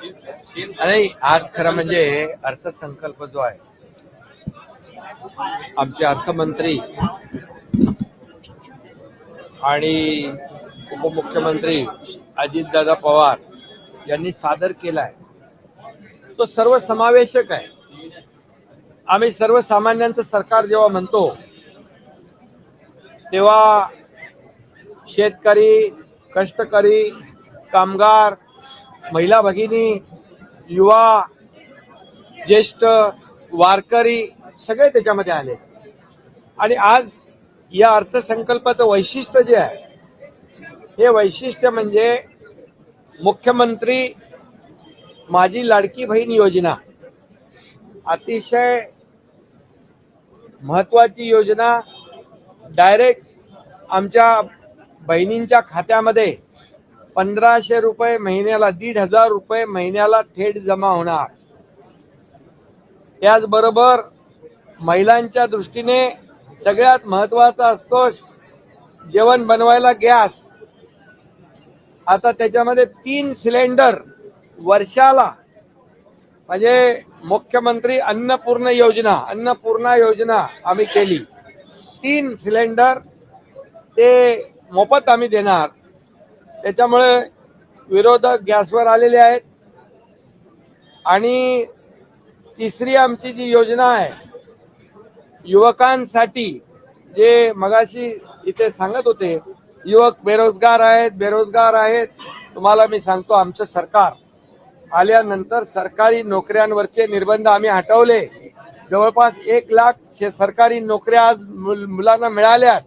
आणि आज खरं म्हणजे अर्थसंकल्प जो आहे आमचे अर्थमंत्री आणि उपमुख्यमंत्री अजितदादा पवार यांनी सादर केलाय. तो सर्व समावेशक आहे. आम्ही सर्वसामान्यांचं सरकार जेव्हा म्हणतो तेव्हा शेतकरी कष्टकरी कामगार महिला भगिनी युवा ज्येष्ठ वारकरी सगळे त्याच्यामध्ये आले. आणि आज या अर्थसंकल्पाचं वैशिष्ट्य जे आहे हे वैशिष्ट्य म्हणजे मुख्यमंत्री माझी लाडकी बहीण योजना. अतिशय महत्वाची योजना डायरेक्ट आमच्या बहिणींच्या खात्यामध्ये पंधराशे रुपये महिन्याला दीड हजार रुपये महिन्याला थेट जमा होणार. त्याचबरोबर महिलांच्या दृष्टीने सगळ्यात महत्त्वाचा असतो जेवण बनवायला गॅस. आता त्याच्यामध्ये तीन सिलेंडर वर्षाला म्हणजे मुख्यमंत्री अन्नपूर्ण योजना अन्नपूर्णा योजना आम्ही केली. तीन सिलेंडर ते मोफत आम्ही देणार. त्याच्यामुळे विरोधक गॅसवर आलेले आहेत. आणि तिसरी आमची जी योजना आहे युवकांसाठी जे मगाशी इथे सांगत होते युवक बेरोजगार आहेत बेरोजगार आहेत तुम्हाला मी सांगतो आमचं सरकार आल्यानंतर सरकारी नोकऱ्यांवरचे निर्बंध आम्ही हटवले. जवळपास एक लाख शे- सरकारी नोकऱ्या आज मुलांना मिळाल्यात.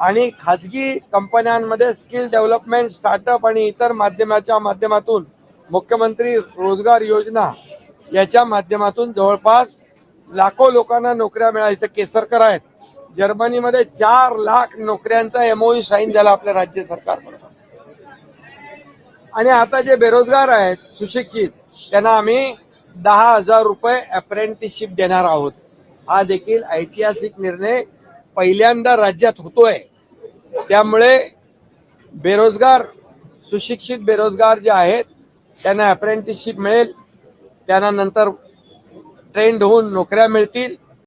आणि खाजगी कंपन्यांमध्ये स्किल डेव्हलपमेंट स्टार्टअप आणि इतर माध्यमाच्या माध्यमातून मुख्यमंत्री रोजगार योजना याच्या माध्यमातून जवळपास लाखो लोकांना नोकऱ्या मिळाल्या. इथं केसरकर आहेत. जर्मनीमध्ये चार लाख नोकऱ्यांचा एमओयू साईन झाला आपल्या राज्य सरकारबरोबर आणि आता जे बेरोजगार आहेत सुशिक्षित त्यांना आम्ही दहा हजार रुपये अप्रेंटिसशिप देणार आहोत. हा देखील ऐतिहासिक निर्णय पहिल्यांदा राज्यात होतोय. त्यामुळे बेरोजगार सुशिक्षित बेरोजगार जे आहेत त्यांना अप्रेंटिसशिप मिळेल. त्यांना नंतर ट्रेंड होऊन नोकऱ्या मिळतील.